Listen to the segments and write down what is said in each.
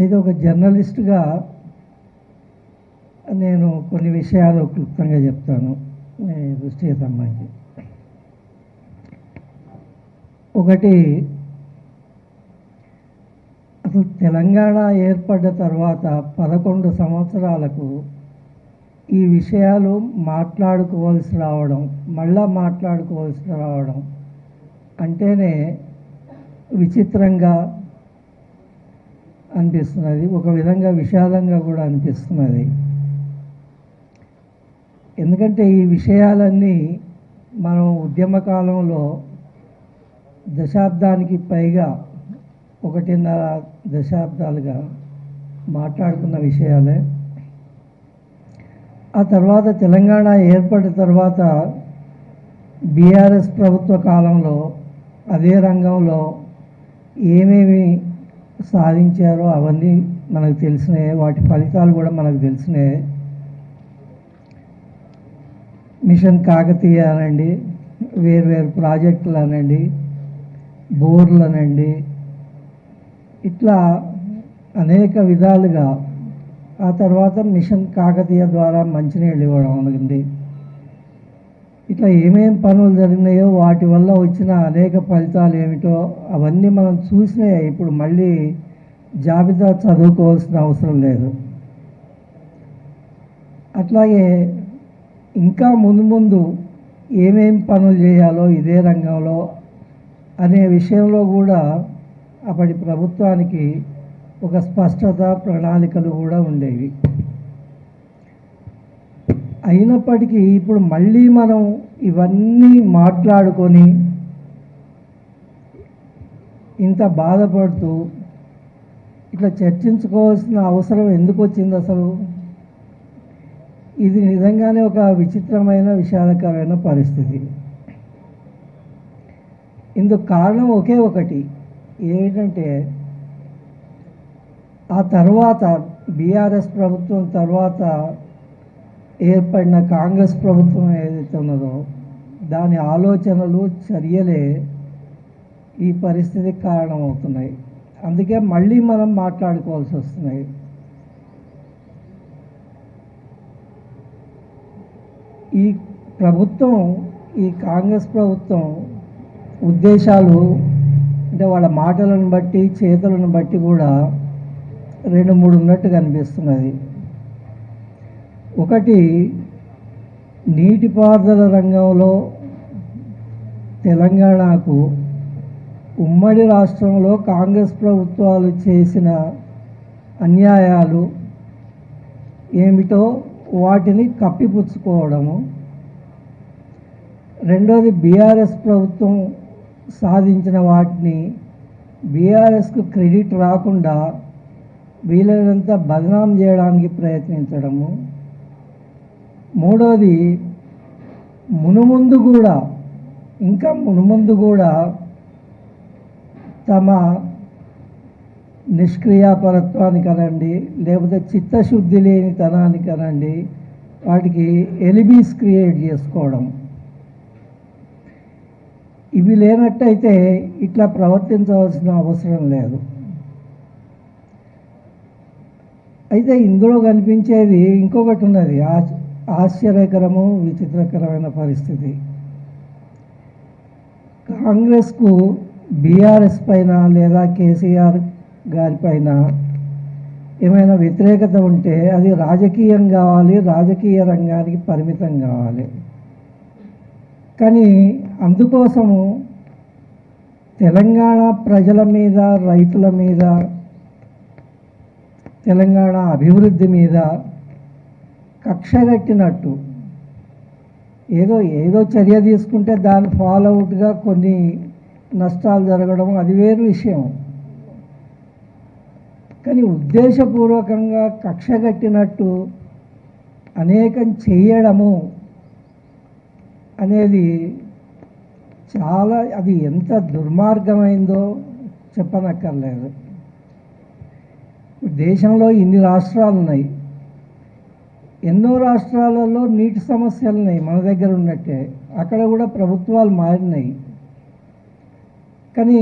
అయితే ఒక జర్నలిస్ట్గా నేను కొన్ని విషయాలు క్లుప్తంగా చెప్తాను. మీ దృష్టి అమ్మాయికి ఒకటి అసలు తెలంగాణ ఏర్పడ్డ తర్వాత పదకొండు సంవత్సరాలకు ఈ విషయాలు మాట్లాడుకోవాల్సి రావడం మళ్ళా మాట్లాడుకోవాల్సి రావడం అంటేనే విచిత్రంగా అనిపిస్తున్నది. ఒక విధంగా విషాదంగా కూడా అనిపిస్తున్నది. ఎందుకంటే ఈ విషయాలన్నీ మనం ఉద్యమ కాలంలో దశాబ్దానికి పైగా ఒకటిన్నర దశాబ్దాలుగా మాట్లాడుకున్న విషయాలే. ఆ తర్వాత తెలంగాణ ఏర్పడిన తర్వాత బీఆర్ఎస్ ప్రభుత్వ కాలంలో అదే రంగంలో ఏమేమి సాధించారో అవన్నీ మనకు తెలిసినాయి వాటి ఫలితాలు కూడా మనకు తెలిసినాయి. మిషన్ కాకతీయ అనండి వేర్వేరు ప్రాజెక్టులు అనండి బోర్లు అనండి ఇట్లా అనేక విధాలుగా ఆ తర్వాత మిషన్ కాకతీయ ద్వారా మంచినీళ్ళు ఇవ్వడం అనండి. ఇట్లా ఏమేం పనులు జరిగినాయో వాటి వల్ల వచ్చిన అనేక ఫలితాలు ఏమిటో అవన్నీ మనం చూసినా ఇప్పుడు మళ్ళీ జాబితా చదువుకోవాల్సిన అవసరం లేదు. అట్లాగే ఇంకా ముందు ముందు ఏమేం పనులు చేయాలో ఇదే రంగంలో అనే విషయంలో కూడా అప్పటి ప్రభుత్వానికి ఒక స్పష్టత ప్రణాళికలు కూడా ఉండేవి. అయినప్పటికీ ఇప్పుడు మళ్ళీ మనం ఇవన్నీ మాట్లాడుకొని ఇంత బాధపడుతూ ఇట్లా చర్చించుకోవాల్సిన అవసరం ఎందుకు వచ్చింది అసలు? ఇది నిజంగానే ఒక విచిత్రమైన విషాదకరమైన పరిస్థితి. ఇందుకు కారణం ఒకే ఒకటి. ఏంటంటే ఆ తర్వాత బీఆర్ఎస్ ప్రభుత్వం తర్వాత ఏర్పడిన కాంగ్రెస్ ప్రభుత్వం ఏదైతే ఉన్నదో దాని ఆలోచనలు చర్యలే ఈ పరిస్థితికి కారణమవుతున్నాయి. అందుకే మళ్ళీ మనం మాట్లాడుకోవాల్సి వస్తున్నాయి. ఈ ప్రభుత్వం ఈ కాంగ్రెస్ ప్రభుత్వం ఉద్దేశాలు అంటే వాళ్ళ మాటలను బట్టి చేతులను బట్టి కూడా రెండు మూడు ఉన్నట్టు కనిపిస్తున్నది. ఒకటి నీటిపారుదల రంగంలో తెలంగాణకు ఉమ్మడి రాష్ట్రంలో కాంగ్రెస్ ప్రభుత్వాలు చేసిన అన్యాయాలు ఏమిటో వాటిని కప్పిపుచ్చుకోవడము. రెండోది బీఆర్ఎస్ ప్రభుత్వం సాధించిన వాటిని బీఆర్ఎస్కు క్రెడిట్ రాకుండా వీలైనంత బదనాం చేయడానికి ప్రయత్నించడము. మూడోది మునుముందు కూడా ఇంకా మునుముందు కూడా తమ నిష్క్రియాపరత్వానికి అనండి లేకపోతే చిత్తశుద్ధి లేని తనానికి అనండి వాటికి ఎలిబీస్ క్రియేట్ చేసుకోవడం. ఇవి లేనట్టయితే ఇట్లా ప్రవర్తించవలసిన అవసరం లేదు. అయితే ఇందులో కనిపించేది ఇంకొకటి ఉన్నది ఆశ్చర్యకరము విచిత్రకరమైన పరిస్థితి. కాంగ్రెస్కు బీఆర్ఎస్ పైన లేదా కేసీఆర్ గారి పైన ఏమైనా వ్యతిరేకత ఉంటే అది రాజకీయం కావాలి రాజకీయ రంగానికి పరిమితం కావాలి. కానీ అందుకోసము తెలంగాణ ప్రజల మీద రైతుల మీద తెలంగాణ అభివృద్ధి మీద కక్షగట్టినట్టు ఏదో ఏదో చర్య తీసుకుంటే దాని ఫాలోఅవుట్గా కొన్ని నష్టాలు జరగడం అది వేరు విషయం. కానీ ఉద్దేశపూర్వకంగా కక్షగట్టినట్టు అనేకం చేయడము అనేది చాలా అది ఎంత దుర్మార్గమైందో చెప్పనక్కర్లేదు. దేశంలో ఇన్ని రాష్ట్రాలు ఉన్నాయి ఎన్నో రాష్ట్రాలలో నీటి సమస్యలు ఉన్నాయి మన దగ్గర ఉన్నట్టే. అక్కడ కూడా ప్రభుత్వాలు మారినాయి. కానీ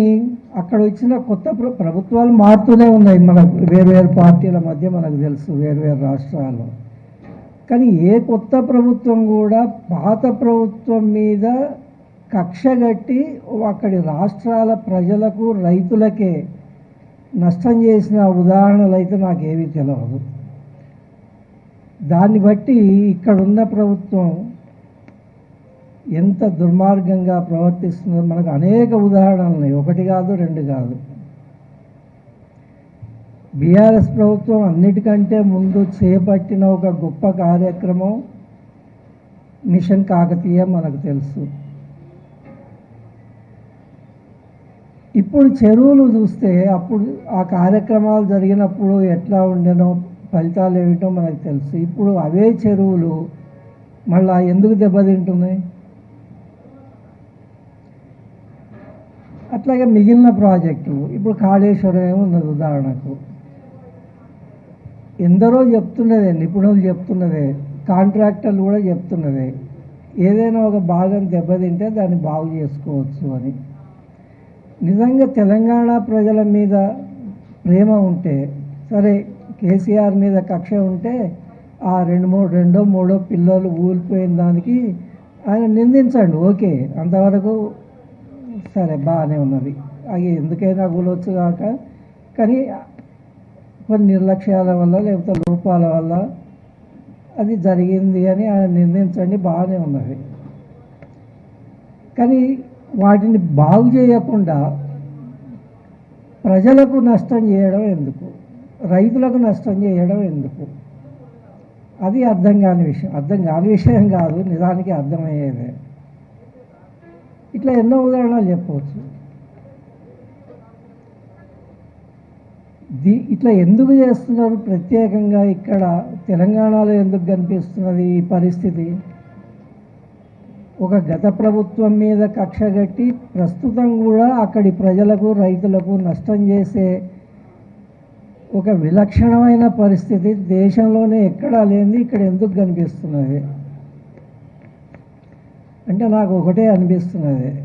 అక్కడ వచ్చిన కొత్త ప్రభుత్వాలు మారుతూనే ఉన్నాయి. మన వేరు వేరు పార్టీల మధ్య మనకు తెలుసు వేరు వేరు రాష్ట్రాల్లో కానీ ఏ కొత్త ప్రభుత్వం కూడా పాత ప్రభుత్వం మీద కక్ష కట్టి అక్కడి రాష్ట్రాల ప్రజలకు రైతులకే నష్టం చేసిన ఉదాహరణలు అయితే నాకేమీ తెలియదు దాన్ని బట్టి ఇక్కడున్న ప్రభుత్వం ఎంత దుర్మార్గంగా ప్రవర్తిస్తుందో మనకు అనేక ఉదాహరణలు ఉన్నాయి ఒకటి కాదు రెండు కాదు. బీఆర్ఎస్ ప్రభుత్వం అన్నిటికంటే ముందు చేపట్టిన ఒక గొప్ప కార్యక్రమం మిషన్ కాకతీయ మనకు తెలుసు. ఇప్పుడు చెరువులు చూస్తే అప్పుడు ఆ కార్యక్రమాలు జరిగినప్పుడు ఎట్లా ఉండేనో ఫలితాలు ఏమిటో మనకు తెలుసు. ఇప్పుడు అవే చెరువులు మళ్ళా ఎందుకు దెబ్బతింటున్నాయి? అట్లాగే మిగిలిన ప్రాజెక్టులు ఇప్పుడు కాళేశ్వరం ఏమో ఉన్నది ఉదాహరణకు. ఎందరో చెప్తున్నదే నిపుణులు చెప్తున్నదే కాంట్రాక్టర్లు కూడా చెప్తున్నదే. ఏదైనా ఒక భాగం దెబ్బతింటే దాన్ని బాగు చేసుకోవచ్చు అని. నిజంగా తెలంగాణ ప్రజల మీద ప్రేమ ఉంటే సరే కేసీఆర్ మీద కక్ష ఉంటే ఆ రెండు మూడు రెండో మూడో పిల్లలు ఊలిపోయిన దానికి ఆయన నిందించండి. ఓకే. అంతవరకు సరే బాగానే ఉన్నది. అవి ఎందుకైనా కూలవచ్చు కాక. కానీ కొన్ని నిర్లక్ష్యాల వల్ల లేకపోతే లోపాల వల్ల అది జరిగింది అని ఆయన నిందించండి. బాగానే ఉన్నది. కానీ వాటిని బాగు చేయకుండా ప్రజలకు నష్టం చేయడం ఎందుకు? రైతులకు నష్టం చేయడం ఎందుకు? అది అర్థం కాని విషయం అర్థం కాని విషయం కాదు నిజానికి అర్థమయ్యేదే. ఇట్లా ఎన్నో ఉదాహరణలు చెప్పవచ్చు. దీ ఇట్లా ఎందుకు చేస్తున్నారు? ప్రత్యేకంగా ఇక్కడ తెలంగాణలో ఎందుకు కనిపిస్తున్నది ఈ పరిస్థితి? ఒక గత ప్రభుత్వం మీద కక్ష కట్టి ప్రస్తుతం కూడా అక్కడి ప్రజలకు రైతులకు నష్టం చేసే ఒక విలక్షణమైన పరిస్థితి దేశంలోనే ఎక్కడా లేనిది ఇక్కడ ఎందుకు కనిపిస్తున్నది? అంటే నాకు ఒకటే అనిపిస్తున్నది.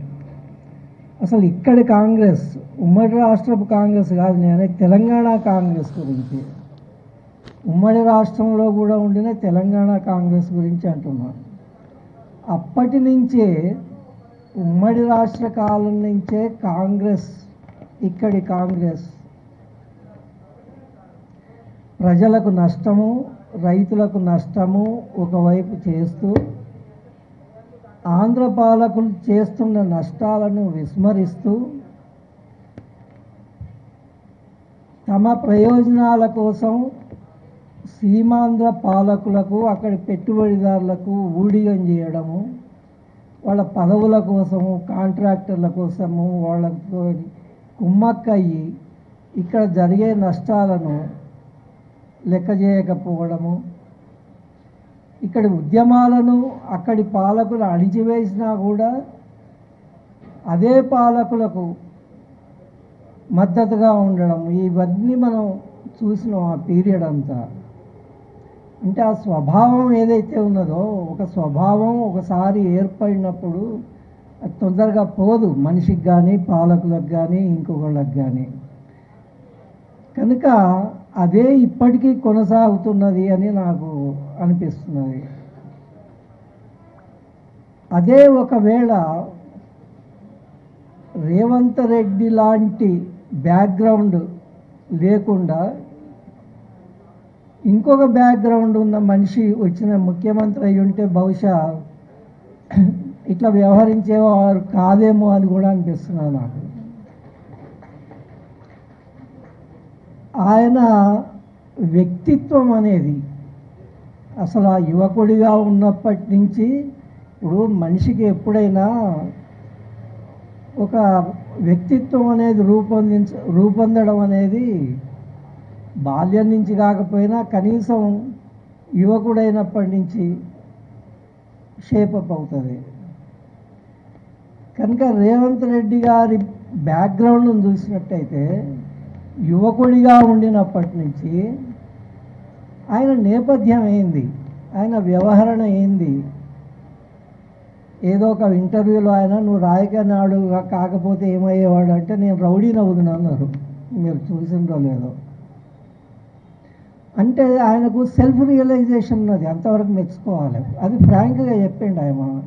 అసలు ఇక్కడి కాంగ్రెస్ ఉమ్మడి రాష్ట్రపు కాంగ్రెస్ కాదు నేను తెలంగాణ కాంగ్రెస్ గురించి. ఉమ్మడి రాష్ట్రంలో కూడా ఉండిన తెలంగాణ కాంగ్రెస్ గురించి అంటున్నాను. అప్పటి నుంచే ఉమ్మడి రాష్ట్ర కాలం నుంచే కాంగ్రెస్ ఇక్కడి కాంగ్రెస్ ప్రజలకు నష్టము రైతులకు నష్టము ఒకవైపు చేస్తూ ఆంధ్ర పాలకులు చేస్తున్న నష్టాలను విస్మరిస్తూ తమ ప్రయోజనాల కోసం సీమాంధ్ర పాలకులకు అక్కడి పెట్టుబడిదారులకు ఊడిగం చేయడము వాళ్ళ పదవుల కోసము కాంట్రాక్టర్ల కోసము వాళ్ళతో కుమ్మక్కయ్యి ఇక్కడ జరిగే నష్టాలను లెక్క చేయకపోవడము. ఇక్కడి ఉద్యమాలను అక్కడి పాలకులు అణిచివేసినా కూడా అదే పాలకులకు మద్దతుగా ఉండడం. ఇవన్నీ మనం చూసినాం ఆ పీరియడ్ అంతా. అంటే ఆ స్వభావం ఏదైతే ఉన్నదో ఒక స్వభావం ఒకసారి ఏర్పడినప్పుడు అది తొందరగా పోదు. మనిషికి కానీ పాలకులకు కానీ ఇంకొకళ్ళకి కానీ కనుక అదే ఇప్పటికీ కొనసాగుతున్నది అని నాకు అనిపిస్తున్నది. అదే ఒకవేళ రేవంత్ రెడ్డి లాంటి బ్యాక్గ్రౌండ్ లేకుండా ఇంకొక బ్యాక్గ్రౌండ్ ఉన్న మనిషి వచ్చిన ముఖ్యమంత్రి అయి ఉంటే బహుశా ఇట్లా వ్యవహరించేవారు కాదేమో అని కూడా అనిపిస్తున్నాను నాకు. ఆయన వ్యక్తిత్వం అనేది అసలు ఆ యువకుడిగా ఉన్నప్పటి నుంచి ఇప్పుడు మనిషికి ఎప్పుడైనా ఒక వ్యక్తిత్వం అనేది రూపొందించ రూపొందడం అనేది బాల్యం నుంచి కాకపోయినా కనీసం యువకుడైనప్పటి నుంచి షేపప్ అవుతుంది. కనుక రేవంత్ రెడ్డి గారి బ్యాక్గ్రౌండ్ను చూసినట్టయితే యువకుడిగా ఉండినప్పటి నుంచి ఆయన నేపథ్యం ఏంది? ఆయన వ్యవహరణ ఏంది? ఏదో ఒక ఇంటర్వ్యూలో ఆయన నువ్వు రాయకనాడు నాడు కాకపోతే ఏమయ్యేవాడు? అంటే నేను రౌడీ నవ్వుతున్నా అన్నారు. మీరు చూసిందో లేదో. అంటే ఆయనకు సెల్ఫ్ రియలైజేషన్ ఉన్నది. అంతవరకు మెచ్చుకోవాలి. అది ఫ్రాంక్గా చెప్పిండు ఆయన.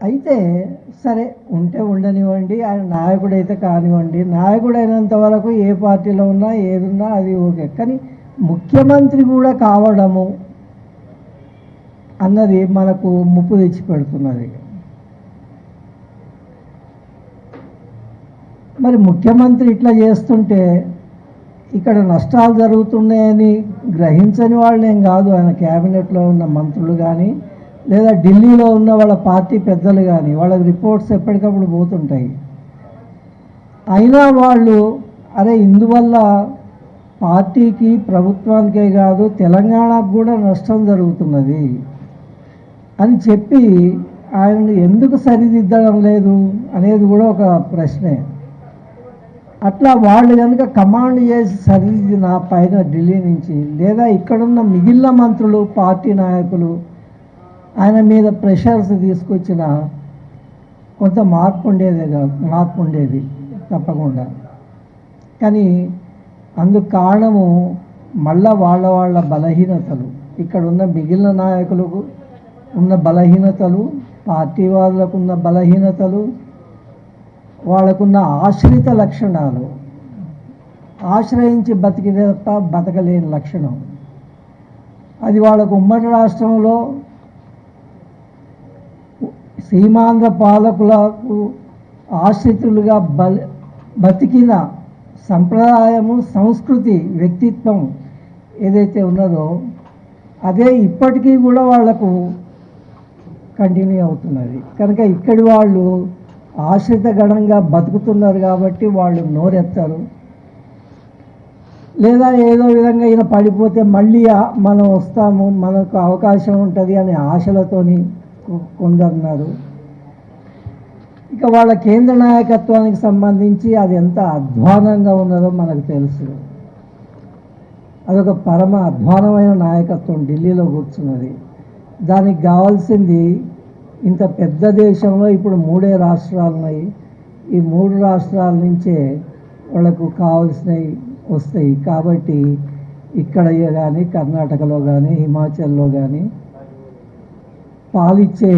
అయితే సరే ఉంటే ఉండనివ్వండి ఆయన నాయకుడైతే కానివ్వండి. నాయకుడు అయినంత వరకు ఏ పార్టీలో ఉన్నా ఏదున్నా అది ఓకే. కానీ ముఖ్యమంత్రి కూడా కావడము అన్నది మనకు ముప్పు తెచ్చి పెడుతున్నది. మరి ముఖ్యమంత్రి ఇట్లా చేస్తుంటే ఇక్కడ నష్టాలు జరుగుతున్నాయని గ్రహించని వాళ్ళేం కాదు. ఆయన క్యాబినెట్లో ఉన్న మంత్రులు కానీ లేదా ఢిల్లీలో ఉన్న వాళ్ళ పార్టీ పెద్దలు కానీ వాళ్ళకి రిపోర్ట్స్ ఎప్పటికప్పుడు పోతుంటాయి. అయినా వాళ్ళు అరే ఇందువల్ల పార్టీకి ప్రభుత్వానికే కాదు తెలంగాణకు కూడా నష్టం జరుగుతున్నది అని చెప్పి ఆయనను ఎందుకు సరిదిద్దడం లేదు అనేది కూడా ఒక ప్రశ్నే. అట్లా వాళ్ళు కనుక కమాండ్ చేసి సరిదిద్దిన పైన ఢిల్లీ నుంచి లేదా ఇక్కడున్న మిగిలిన మంత్రులు పార్టీ నాయకులు ఆయన మీద ప్రెషర్స్ తీసుకొచ్చిన కొంత మార్పు ఉండేదే మార్పు ఉండేది తప్పకుండా. కానీ అందుకు కారణము మళ్ళా వాళ్ళ వాళ్ళ బలహీనతలు. ఇక్కడ ఉన్న మిగిలిన నాయకులకు ఉన్న బలహీనతలు పార్టీ వాళ్ళకు ఉన్న బలహీనతలు వాళ్ళకున్న ఆశ్రిత లక్షణాలు. ఆశ్రయించి బతికిన తప్ప బతకలేని లక్షణం. అది వాళ్ళకు ఉమ్మడి రాష్ట్రంలో సీమాంధ్ర పాలకులకు ఆశ్రితులుగా బల బతికిన సంప్రదాయము సంస్కృతి వ్యక్తిత్వం ఏదైతే ఉన్నదో అదే ఇప్పటికీ కూడా వాళ్ళకు కంటిన్యూ అవుతున్నది. కనుక ఇక్కడి వాళ్ళు ఆశ్రిత గణంగా బతుకుతున్నారు కాబట్టి వాళ్ళు నోరెత్తారు. లేదా ఏదో విధంగా ఈయన పడిపోతే మళ్ళీ మనం వస్తాము మనకు అవకాశం ఉంటుంది అనే ఆశలతోని కొందరున్నారు ఇక వాళ్ళ కేంద్ర నాయకత్వానికి సంబంధించి అది ఎంత అధ్వానంగా ఉన్నదో మనకు తెలుసు. అదొక పరమ అధ్వానమైన నాయకత్వం ఢిల్లీలో కూర్చున్నది. దానికి కావాల్సింది ఇంత పెద్ద దేశంలో ఇప్పుడు మూడే రాష్ట్రాలు ఉన్నాయి. ఈ మూడు రాష్ట్రాల నుంచే వాళ్ళకు కావాల్సినవి వస్తాయి. కాబట్టి ఇక్కడ కానీ కర్ణాటకలో కానీ హిమాచల్లో కానీ పాలిచ్చే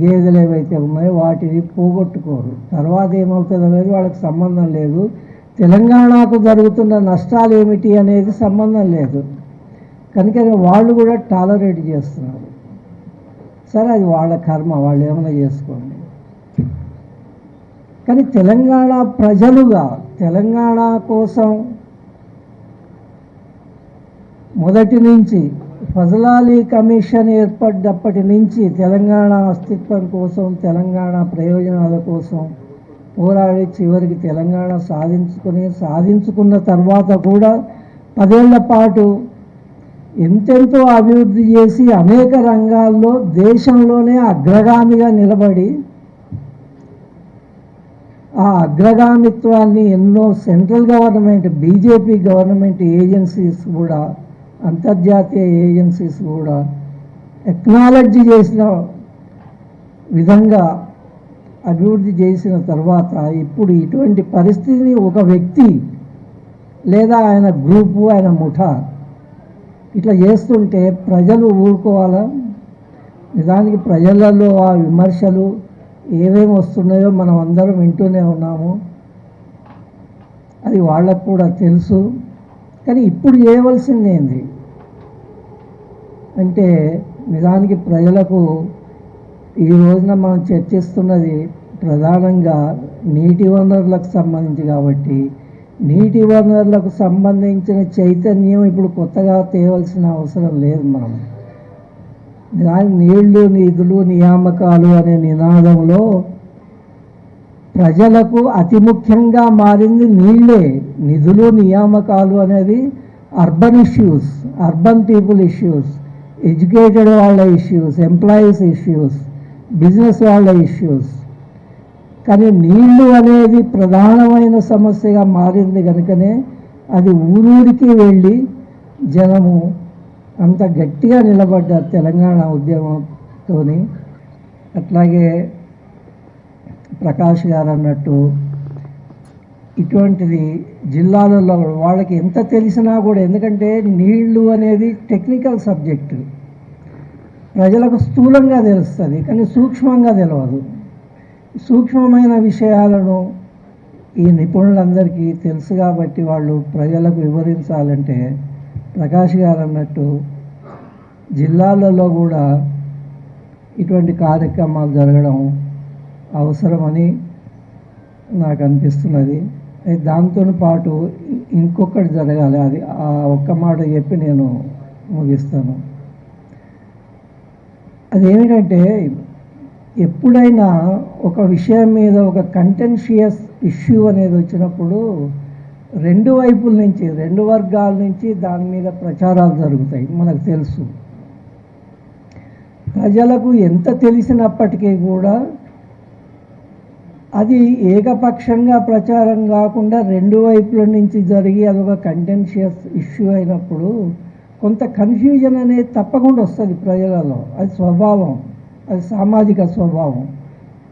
గేదెలు ఏవైతే ఉన్నాయో వాటిని పోగొట్టుకోరు. తర్వాత ఏమవుతుంది అనేది వాళ్ళకి సంబంధం లేదు. తెలంగాణకు జరుగుతున్న నష్టాలు ఏమిటి అనేది సంబంధం లేదు. కనుక వాళ్ళు కూడా టాలరేట్ చేస్తున్నారు. సరే అది వాళ్ళ కర్మ వాళ్ళు ఏమైనా చేసుకోండి. కానీ తెలంగాణ ప్రజలుగా తెలంగాణ కోసం మొదటి నుంచి ఫజలాలి కమిషన్ ఏర్పడ్డప్పటి నుంచి తెలంగాణ అస్తిత్వం కోసం తెలంగాణ ప్రయోజనాల కోసం పోరాడి చివరికి తెలంగాణ సాధించుకుని సాధించుకున్న తర్వాత కూడా పదేళ్ళ పాటు ఎంతెంతో అభివృద్ధి చేసి అనేక రంగాల్లో దేశంలోనే అగ్రగామిగా నిలబడి ఆ అగ్రగామిత్వాన్ని ఎన్నో central government BJP government agencies కూడా అంతర్జాతీయ ఏజెన్సీస్ కూడా టెక్నాలజీ చేసిన విధంగా అభివృద్ధి చేసిన తర్వాత ఇప్పుడు ఇటువంటి పరిస్థితిని ఒక వ్యక్తి లేదా ఆయన గ్రూపు ఆయన ముఠా ఇట్లా చేస్తుంటే ప్రజలు ఊరుకోవాలా? నిజానికి ప్రజలలో ఆ విమర్శలు ఏమేమి వస్తున్నాయో మనం అందరం వింటూనే ఉన్నాము. అది వాళ్ళకు కూడా తెలుసు. కానీ ఇప్పుడు చేయవలసింది ఏంది? అంటే నిజానికి ప్రజలకు ఈ రోజున మనం చర్చిస్తున్నది ప్రధానంగా నీటి వనరులకు సంబంధించి కాబట్టి నీటి వనరులకు సంబంధించిన చైతన్యం ఇప్పుడు కొత్తగా తేవలసిన అవసరం లేదు మనం. దాని నీళ్ళు నిధులు నియామకాలు అనే నినాదంలో ప్రజలకు అతి ముఖ్యంగా మారింది నీళ్ళే నిధులు నియామకాలు అనేది urban issues urban people issues. Educated వాళ్ళ ఇష్యూస్ ఎంప్లాయీస్ ఇష్యూస్ బిజినెస్ వాళ్ళ ఇష్యూస్. కానీ నీళ్ళు అనేది ప్రధానమైన సమస్యగా మారింది కనుకనే అది ఊరూరికి వెళ్ళి జనము అంత గట్టిగా నిలబడ్డారు తెలంగాణ ఉద్యమంతో అట్లాగే ప్రకాష్ గారు అన్నట్టు ఇటువంటిది జిల్లాలలో వాళ్ళకి ఎంత తెలిసినా కూడా ఎందుకంటే నీళ్ళు అనేది టెక్నికల్ సబ్జెక్టు ప్రజలకు స్థూలంగా తెలుస్తుంది కానీ సూక్ష్మంగా తెలియదు సూక్ష్మమైన విషయాలను ఈ నిపుణులందరికీ తెలుసు కాబట్టి వాళ్ళు ప్రజలకు వివరించాలంటే ప్రకాష్ గారు అన్నట్టు జిల్లాలలో కూడా ఇటువంటి కార్యక్రమాలు జరగడం అవసరమని నాకు అనిపిస్తున్నది. దాంతో పాటు ఇంకొకటి జరగాలి. అది ఆ ఒక్క మాట చెప్పి నేను ముగిస్తాను. అదేమిటంటే ఎప్పుడైనా ఒక విషయం మీద ఒక కంటెన్షియస్ ఇష్యూ అనేది వచ్చినప్పుడు రెండు వైపుల నుంచి రెండు వర్గాల నుంచి దాని మీద ప్రచారాలు జరుగుతాయి మనకు తెలుసు. ప్రజలకు ఎంత తెలిసినప్పటికీ కూడా అది ఏకపక్షంగా ప్రచారం కాకుండా రెండు వైపుల నుంచి జరిగి అదొక కంటెన్షియస్ ఇష్యూ అయినప్పుడు కొంత కన్ఫ్యూజన్ అనేది తప్పకుండా వస్తుంది ప్రజలలో. అది స్వభావం. అది సామాజిక స్వభావం.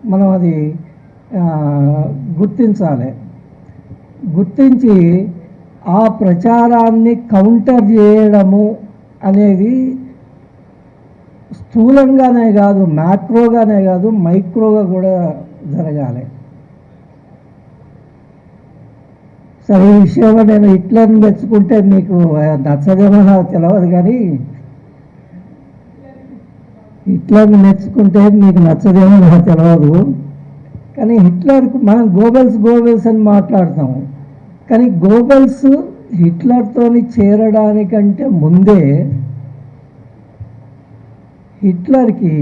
మనం అది గుర్తించాలి. గుర్తించి ఆ ప్రచారాన్ని కౌంటర్ చేయడము అనేది స్థూలంగానే కాదు మ్యాక్రోగానే కాదు మైక్రోగా కూడా జరగాలి. సరే ఈ విషయంలో నేను హిట్లర్ని మెచ్చుకుంటే మీకు నచ్చదేమో నాకు తెలియదు కానీ హిట్లర్ని మెచ్చుకుంటే మీకు నచ్చదేమో నాకు తెలియదు కానీ హిట్లర్కు మనం గోబెల్స్ గోబెల్స్ అని మాట్లాడతాము. కానీ గోబెల్స్ హిట్లర్తోని చేరడానికంటే ముందే హిట్లర్కి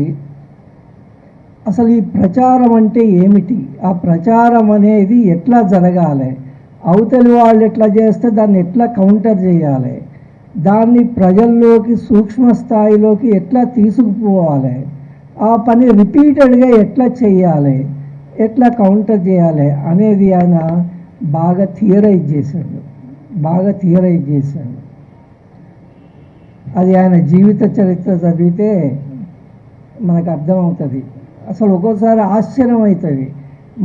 అసలు ఈ ప్రచారం అంటే ఏమిటి? ఆ ప్రచారం అనేది ఎట్లా జరగాలి? అవతలి వాళ్ళు ఎట్లా చేస్తే దాన్ని ఎట్లా కౌంటర్ చేయాలి? దాన్ని ప్రజల్లోకి సూక్ష్మ స్థాయిలోకి ఎట్లా తీసుకుపోవాలి? ఆ పని రిపీటెడ్గా ఎట్లా చేయాలి? ఎట్లా కౌంటర్ చేయాలి అనేది ఆయన బాగా థియరైజ్ చేశాడు. బాగా థియరైజ్ చేశాడు. అది ఆయన జీవిత చరిత్ర చదివితే మనకు అర్థమవుతుంది. అసలు ఒక్కోసారి ఆశ్చర్యం అవుతుంది.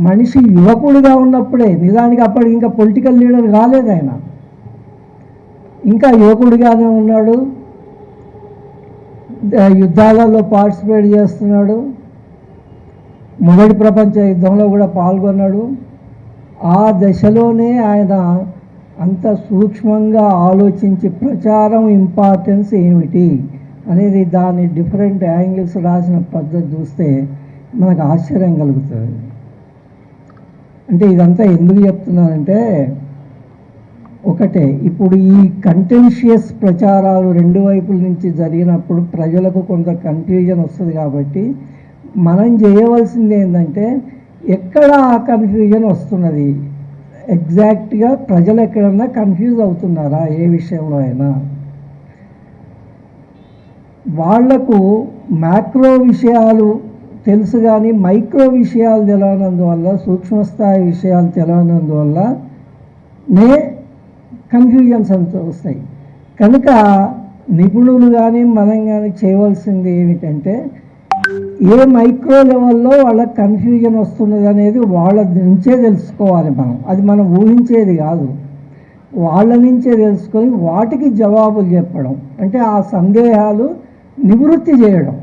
మనిషి యువకుడిగా ఉన్నప్పుడే నిజానికి అప్పటికి ఇంకా పొలిటికల్ లీడర్ కాలేదు ఆయన. ఇంకా యువకుడిగానే ఉన్నాడు. యుద్ధాలలో పార్టిసిపేట్ చేస్తున్నాడు. మొదటి ప్రపంచ యుద్ధంలో కూడా పాల్గొన్నాడు. ఆ దశలోనే ఆయన అంత సూక్ష్మంగా ఆలోచించి ప్రచారం ఇంపార్టెన్స్ ఏమిటి అనేది దాని డిఫరెంట్ యాంగిల్స్ రాసిన పద్ధతి చూస్తే మనకు ఆశ్చర్యం కలుగుతుంది. అంటే ఇదంతా ఎందుకు చెప్తున్నానంటే ఒకటే ఇప్పుడు ఈ కంటెన్షియస్ ప్రచారాలు రెండు వైపుల నుంచి జరిగినప్పుడు ప్రజలకు కొంత కన్ఫ్యూజన్ వస్తుంది కాబట్టి మనం చేయవలసింది ఏంటంటే ఎక్కడ ఆ కన్ఫ్యూజన్ వస్తున్నది? ఎగ్జాక్ట్గా ప్రజలు ఎక్కడన్నా కన్ఫ్యూజ్ అవుతున్నారా? ఏ విషయంలో అయినా. వాళ్ళకు మ్యాక్రో విషయాలు తెలుసు కానీ మైక్రో విషయాలు తెలియనందువల్ల సూక్ష్మస్థాయి విషయాలు తెలియనందువల్ల నే కన్ఫ్యూజన్స్ అంత వస్తాయి. కనుక నిపుణులు కానీ మనం కానీ చేయవలసింది ఏమిటంటే ఏ మైక్రో లెవెల్లో వాళ్ళకి కన్ఫ్యూజన్ వస్తున్నది అనేది వాళ్ళ నుంచే తెలుసుకోవాలి మనం. అది మనం ఊహించేది కాదు. వాళ్ళ నుంచే తెలుసుకొని వాటికి జవాబులు చెప్పడం. అంటే ఆ సందేహాలు నివృత్తి చేయడం.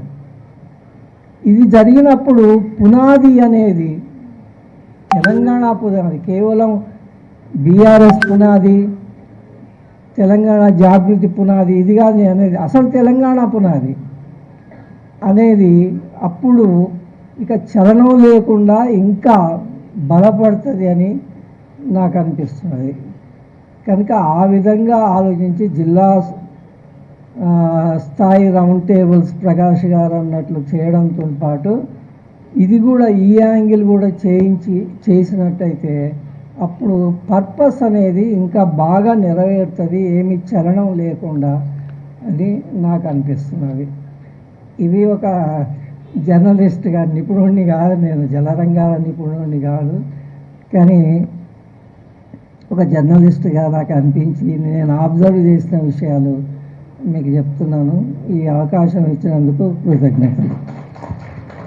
ఇది జరిగినప్పుడు పునాది అనేది తెలంగాణ పునాది కేవలం బీఆర్ఎస్ పునాది తెలంగాణ జాగృతి పునాది ఇది కాదు అనేది అసలు తెలంగాణ పునాది అనేది అప్పుడు ఇక చలనం లేకుండా ఇంకా బలపడుతుంది అని నాకు అనిపిస్తున్నది. కనుక ఆ విధంగా ఆలోచించి జిల్లా స్థాయి రౌండ్ టేబుల్స్ ప్రకాష్ గారు అన్నట్లు చేయడంతో పాటు ఇది కూడా ఈ యాంగిల్ కూడా చేయించి చేసినట్టయితే అప్పుడు పర్పస్ అనేది ఇంకా బాగా నెరవేరుతుంది ఏమి చలనం లేకుండా అని నాకు అనిపిస్తున్నది. ఇవి ఒక జర్నలిస్ట్గా నిపుణుడిని కాదు నేను జలరంగాల నిపుణుడిని కాదు కానీ ఒక జర్నలిస్ట్గా నాకు అనిపించి నేను అబ్జర్వ్ చేసిన విషయాలు మీకు చెప్తున్నాను. ఈ అవకాశం ఇచ్చినందుకు కృతజ్ఞతలు.